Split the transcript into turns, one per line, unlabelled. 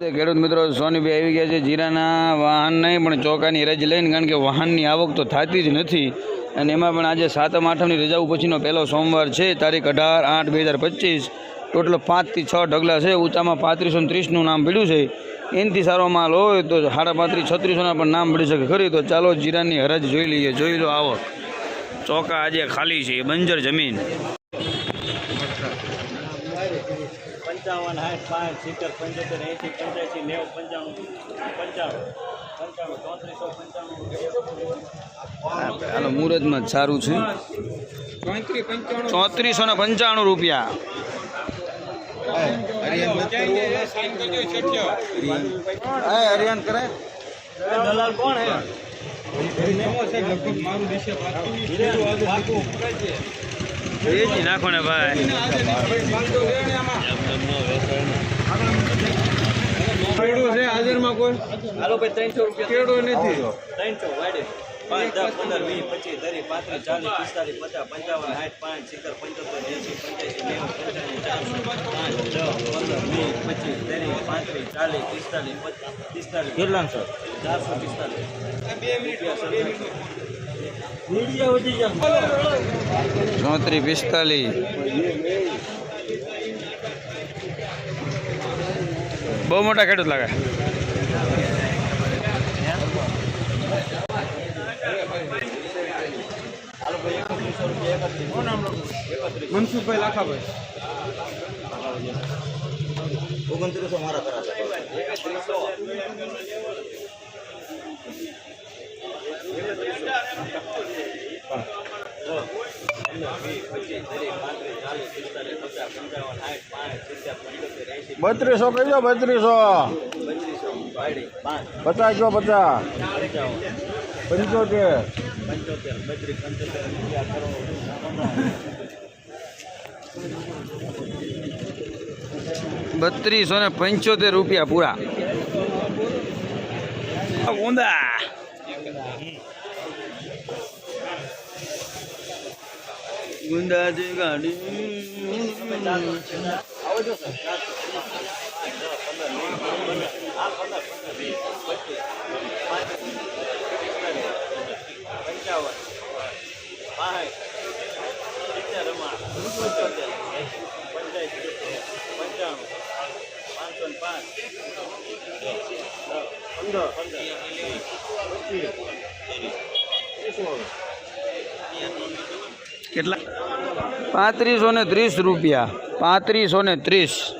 ખેડૂત મિત્રો, સોનીભાઈ આવી ગયા છે જીરાના વાહન નહીં, પણ ચોકાની રજ લઈને, કારણ કે વાહનની આવક તો થતી જ નથી. અને એમાં પણ આજે સાતમ, આઠમની રજાઓ પછીનો પહેલો સોમવાર છે, તારીખ અઢાર આઠ બે હજાર પચીસ. ટોટલ પાંચથી છ ઢગલા છે ઊંચામાં પાંત્રીસો ને ત્રીસનું નામ પડ્યું છે. એનાથી સારો માલ હોય તો સાડા પાંત્રીસ, છત્રીસોના પણ નામ પડી શકે ખરી. તો ચાલો જીરાની હરજ જોઈ લઈએ, જોઈ લો આવક. ચોકા આજે ખાલી છે, બંજર જમીન.
પંચાવન સાઠ પાંચ સિત્તેર પંચોતેર એંસી પંચ્યાસી નેવું પંચાણું પંચાણું પંચાણું ચોત્રીસો પંચાણું
હાલો મુહૂર્તમાં જ સારું છે. ચોત્રીસો ને પંચાણું રૂપિયા. હરિયાન કરે.
દલાલ કોણ હે?
વેચી નાખો ને ભાઈ.
હાલો ભાઈ ત્રણસો રૂપિયા. ત્રણસો વાડે. પાંચ દસ પંદર વીસ પચીસ ત્રીસ પાંત્રીસ ચાલીસ પિસ્તાલીસ પચાસ પંચાવન સાઠ પાંચ સિત્તેર પંચોતેર એંસી પંચ્યાસી નેવું પંચાણું ચારસો પાંચ દસ પંદર વીસ પચીસ ત્રીસ પાંત્રીસ ચાલીસ પિસ્તાલીસ પિસ્તાલીસ. કેટલા સર ચારસો પિસ્તાલીસ. બે જાય
ચોત્રીસ પિસ્તાલીસ. બહુ મોટા ખેડૂત લાગે.
મનસુખભાઈ લાખાભાઈ.
ઓગણત્રીસો મારા કરા
બત્રીસો કહી દો બત્રીસો. પચાસ જો પચાસ. પંચોતેર.
બત્રીસો
ને પંચોતેર રૂપિયા પૂરા. ઊંધા. ગુંદા જે ગાડી
પંચાણું પાંચસો ને પાંચ પંદર પંદર
કેટલા? પાંત્રીસો ને ત્રીસ રૂપિયા. પાંત્રીસો ને ત્રીસ.